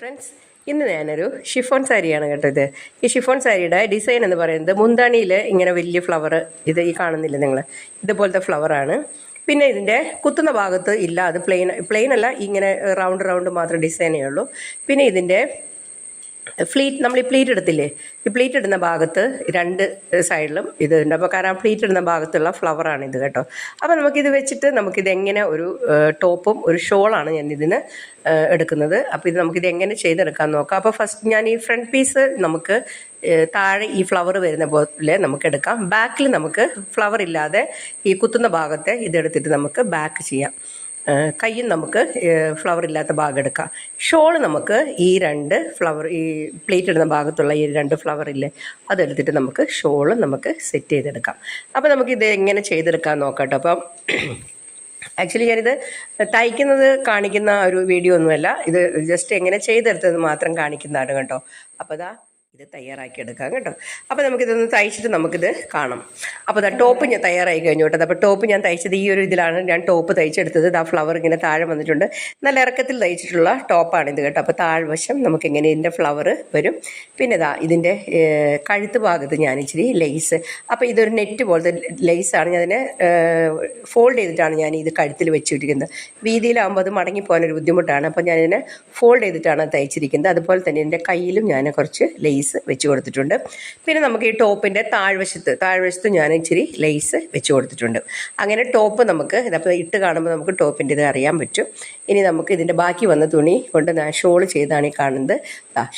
Friends ഇന്ന് ഞാനൊരു chiffon സാരിയാണ് കേട്ടോ ഇത് ഈ ഷിഫോൺ സാരിയുടെ ഡിസൈൻ എന്ന് പറയുന്നത് മുന്താണിയിൽ ഇങ്ങനെ വലിയ ഫ്ലവർ ഇത് ഈ കാണുന്നില്ല നിങ്ങൾ? ഇതുപോലത്തെ ഫ്ലവറാണ് പിന്നെ ഇതിന്റെ കുത്തുന്ന ഭാഗത്ത് ഇല്ല അത് പ്ലെയിൻ പ്ലെയിൻ അല്ല ഇങ്ങനെ റൗണ്ട് റൗണ്ട് മാത്രം ഡിസൈനേ ഉള്ളൂ. പിന്നെ ഇതിന്റെ ഫ്ലീറ്റ് നമ്മൾ ഈ പ്ലീറ്റ് എടുത്തില്ലേ? ഈ പ്ലീറ്റ് ഇടുന്ന ഭാഗത്ത് രണ്ട് സൈഡിലും ഇത് ഉണ്ട്. അപ്പോൾ കാരണം പ്ലീറ്റ് ഇടുന്ന ഭാഗത്തുള്ള ഫ്ലവറാണ് ഇത് കേട്ടോ. അപ്പോൾ നമുക്കിത് വെച്ചിട്ട് നമുക്കിത് എങ്ങനെ ഒരു ടോപ്പും ഒരു ഷോളാണ് ഞാൻ ഇതിന് എടുക്കുന്നത്. അപ്പോൾ ഇത് നമുക്കിത് എങ്ങനെ ചെയ്തെടുക്കാൻ നോക്കാം. അപ്പോൾ ഫസ്റ്റ് ഞാൻ ഈ ഫ്രണ്ട് പീസ് നമുക്ക് താഴെ ഈ ഫ്ലവർ വരുന്ന പോലെ നമുക്ക് എടുക്കാം. ബാക്കിൽ നമുക്ക് ഫ്ലവർ ഇല്ലാതെ ഈ കുത്തുന്ന ഭാഗത്തെ ഇതെടുത്തിട്ട് നമുക്ക് ബാക്ക് ചെയ്യാം. കയ്യും നമുക്ക് ഫ്ലവർ ഇല്ലാത്ത ഭാഗം എടുക്കാം. ഷോൾ നമുക്ക് ഈ രണ്ട് ഫ്ലവർ ഈ പ്ലേറ്റ് ഇടുന്ന ഭാഗത്തുള്ള ഈ രണ്ട് ഫ്ലവർ ഇല്ലേ അതെടുത്തിട്ട് നമുക്ക് ഷോൾ നമുക്ക് സെറ്റ് ചെയ്തെടുക്കാം. അപ്പോൾ നമുക്ക് ഇത് എങ്ങനെ ചെയ്തെടുക്കാൻ നോക്കാം അപ്പം ആക്ച്വലി ഞാനിത് തയ്ക്കുന്നത് കാണിക്കുന്ന ഒരു വീഡിയോ ഒന്നുമല്ല. ഇത് ജസ്റ്റ് എങ്ങനെ ചെയ്തെടുത്തത് മാത്രം കാണിക്കുന്നതാണ് കേട്ടോ. അപ്പോൾ ഇതാ ഇത് തയ്യാറാക്കി എടുക്കാം കേട്ടോ. അപ്പോൾ നമുക്കിതൊന്ന് തയ്ച്ചിട്ട് നമുക്കിത് കാണാം. അപ്പോൾ ഇതാ ടോപ്പ് ഞാൻ തയ്യാറായി കഴിഞ്ഞു കേട്ടോ. അപ്പോൾ ടോപ്പ് ഞാൻ തയ്ച്ചത് ഈ ഒരു ഇതിലാണ്. ഞാൻ ടോപ്പ് തയ്ച്ചെടുത്തത്. ഇതാ ഫ്ലവർ ഇങ്ങനെ താഴെ വന്നിട്ടുണ്ട്. നല്ല ഇറക്കത്തിൽ തയ്ച്ചിട്ടുള്ള ടോപ്പാണ് ഇത് കേട്ടോ. അപ്പോൾ താഴ്വശം നമുക്ക് എങ്ങനെ ഇതിന്റെ ഫ്ലവർ വരും. പിന്നെ ഇതാ ഇതിന്റെ കഴുത്ത് ഭാഗത്ത് ഞാൻ ഇച്ചിരി ലേസ് അപ്പോൾ ഇതൊരു നെറ്റ് പോലത്തെ ലേസാണ് ഞാൻ അതിനെ ഫോൾഡ് ചെയ്തിട്ടാണ് ഞാൻ ഇത് കഴുത്തിൽ വെച്ചിരിക്കുന്നത്. വീതിയിലാകുമ്പോൾ അത് മടങ്ങിപ്പോകാനൊരു ബുദ്ധിമുട്ടാണ്. അപ്പോൾ ഞാനിതിനെ ഫോൾഡ് ചെയ്തിട്ടാണ് തയ്ച്ചിരിക്കുന്നത്. അതുപോലെ തന്നെ എന്റെ കയ്യിലും ഞാൻ കുറച്ച് ലേസ് വെച്ച് കൊടുത്തിട്ടുണ്ട്. പിന്നെ നമുക്ക് ഈ ടോപ്പിന്റെ താഴ്വശത്ത് താഴ്വശത്ത് ഞാൻ ഇച്ചിരി ലേസ് വെച്ച് കൊടുത്തിട്ടുണ്ട്. അങ്ങനെ ടോപ്പ് നമുക്ക് ഇതപ്പോൾ ഇട്ട് കാണുമ്പോൾ നമുക്ക് ടോപ്പിന്റെ ഇത് അറിയാൻ പറ്റും. ഇനി നമുക്ക് ഇതിന്റെ ബാക്കി വന്ന തുണി കൊണ്ട് ഞാൻ ഷോൾ ചെയ്താണ് ഈ കാണുന്നത്.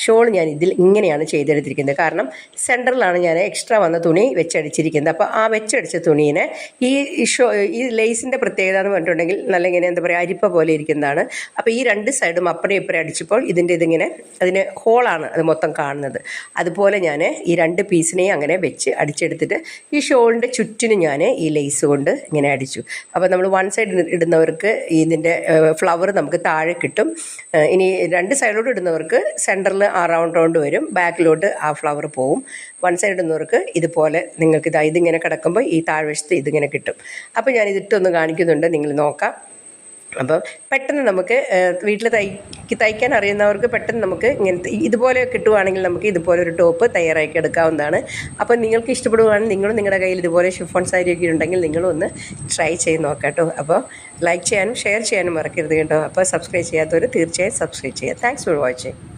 ഷോൾ ഞാൻ ഇതിൽ ഇങ്ങനെയാണ് ചെയ്തെടുത്തിരിക്കുന്നത്. കാരണം സെന്ററിലാണ് ഞാൻ എക്സ്ട്രാ വന്ന തുണി വെച്ചടിച്ചിരിക്കുന്നത്. അപ്പോൾ ആ വെച്ചടിച്ച തുണീനെ ഈ ഷോ ഈ ലേസിന്റെ പ്രത്യേകത എന്ന് പറഞ്ഞിട്ടുണ്ടെങ്കിൽ നല്ല ഇങ്ങനെ എന്താ പറയുക അരിപ്പ പോലെ ഇരിക്കുന്നതാണ്. അപ്പോൾ ഈ രണ്ട് സൈഡും അപ്പുറം ഇപ്പുറം അടിച്ചപ്പോൾ ഇതിന്റെ ഇതിങ്ങനെ അതിന് ഹോളാണ് അത് മൊത്തം കാണുന്നത്. അതുപോലെ ഞാൻ ഈ രണ്ട് പീസിനെയും അങ്ങനെ വെച്ച് അടിച്ചെടുത്തിട്ട് ഈ ഷോളിന്റെ ചുറ്റിനും ഞാൻ ഈ ലേസ് കൊണ്ട് ഇങ്ങനെ അടിച്ചു. അപ്പോൾ നമ്മൾ വൺ സൈഡ് ഇടുന്നവർക്ക് ഇതിന്റെ ഫ്ലവർ നമുക്ക് താഴെ കിട്ടും. ഇനി രണ്ട് സൈഡിലോട്ട് ഇടുന്നവർക്ക് സെന്ററിൽ ആ റൗണ്ട് റൗണ്ട് വരും. ബാക്കിലോട്ട് ആ ഫ്ലവർ പോവും. വൺ സൈഡ് ഇടുന്നവർക്ക് ഇതുപോലെ നിങ്ങൾക്ക് ഇതാ ഇതിങ്ങനെ കിടക്കുമ്പോൾ ഈ താഴ്വശത്ത് ഇതിങ്ങനെ കിട്ടും. അപ്പോൾ ഞാൻ ഇതിട്ടൊന്ന് കാണിക്കുന്നുണ്ട്. നിങ്ങൾ നോക്കാം. അപ്പം പെട്ടെന്ന് നമുക്ക് വീട്ടിൽ തയ്ക്ക് തയ്ക്കാൻ അറിയുന്നവർക്ക് പെട്ടെന്ന് നമുക്ക് ഇങ്ങനത്തെ ഇതുപോലെ കിട്ടുവാണെങ്കിൽ നമുക്ക് ഇതുപോലെ ഒരു ടോപ്പ് തയ്യാറാക്കി എടുക്കാവുന്നതാണ്. അപ്പം നിങ്ങൾക്ക് ഇഷ്ടപ്പെടുവാണെങ്കിൽ നിങ്ങളും നിങ്ങളുടെ കയ്യിൽ ഇതുപോലെ ഷിഫോൺ സാരിയൊക്കെ ഉണ്ടെങ്കിൽ നിങ്ങളും ഒന്ന് ട്രൈ ചെയ്ത് നോക്കാം കേട്ടോ. അപ്പോൾ ലൈക്ക് ചെയ്യാനും ഷെയർ ചെയ്യാനും മറക്കരുത് കേട്ടോ. അപ്പോൾ സബ്സ്ക്രൈബ് ചെയ്യാത്തവർ തീർച്ചയായും സബ്സ്ക്രൈബ് ചെയ്യുക. Thanks for watching